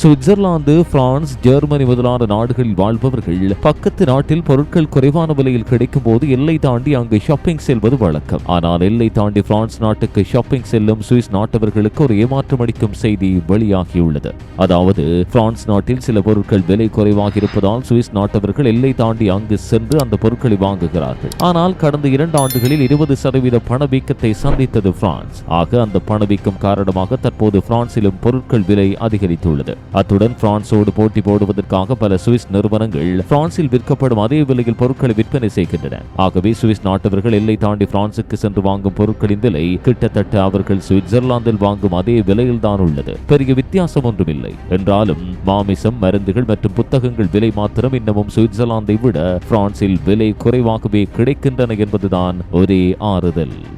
Switzerland France Germany முதலான நாடுகளில் வாழ்பவர்கள் பக்கத்து நாட்டில் பொருட்கள் குறைவான விலையில் கிடைக்கும் போது எல்லை தாண்டி அங்கு ஷாப்பிங் செல்வது வழக்கம். ஆனால் எல்லை தாண்டி பிரான்ஸ் நாட்டுக்கு ஷாப்பிங் செல்லும் சுவிஸ் நாட்டவர்களுக்கு ஒரு ஏமாற்றம் அளிக்கும் செய்தி வெளியாகியுள்ளது. அதாவது பிரான்ஸ் நாட்டில் சில பொருட்கள் விலை குறைவாக இருப்பதால் சுவிஸ் நாட்டவர்கள் எல்லை தாண்டி அங்கு சென்று அந்த பொருட்களை வாங்குகிறார்கள். ஆனால் கடந்த இரண்டு ஆண்டுகளில் இருபது சதவீத பணவீக்கத்தை சந்தித்தது பிரான்ஸ். ஆக அந்த பணவீக்கம் காரணமாக தற்போது பிரான்சிலும் பொருட்கள் விலை அதிகரித்துள்ளது. அத்துடன் பிரான்சோடு போட்டி போடுவதற்காக பல சுவிஸ் நிறுவனங்கள் பிரான்சில் விற்கப்படும் அதே விலையில் பொருட்களை விற்பனை செய்கின்றன. ஆகவே சுவிஸ் நாட்டவர்கள் எல்லை தாண்டி பிரான்சுக்கு சென்று வாங்கும் பொருட்களின் விலை கிட்டத்தட்ட அவர்கள் சுவிட்சர்லாந்தில் வாங்கும் அதே விலையில் தான் உள்ளது. பெரிய வித்தியாசம் ஒன்றுமில்லை. என்றாலும் மாமிசம் மருந்துகள் மற்றும் புத்தகங்கள் விலை மாத்திரம் இன்னமும் சுவிட்சர்லாந்தை விட பிரான்சில் விலை குறைவாகவே கிடைக்கின்றன என்பதுதான் ஒரே ஆறுதல்.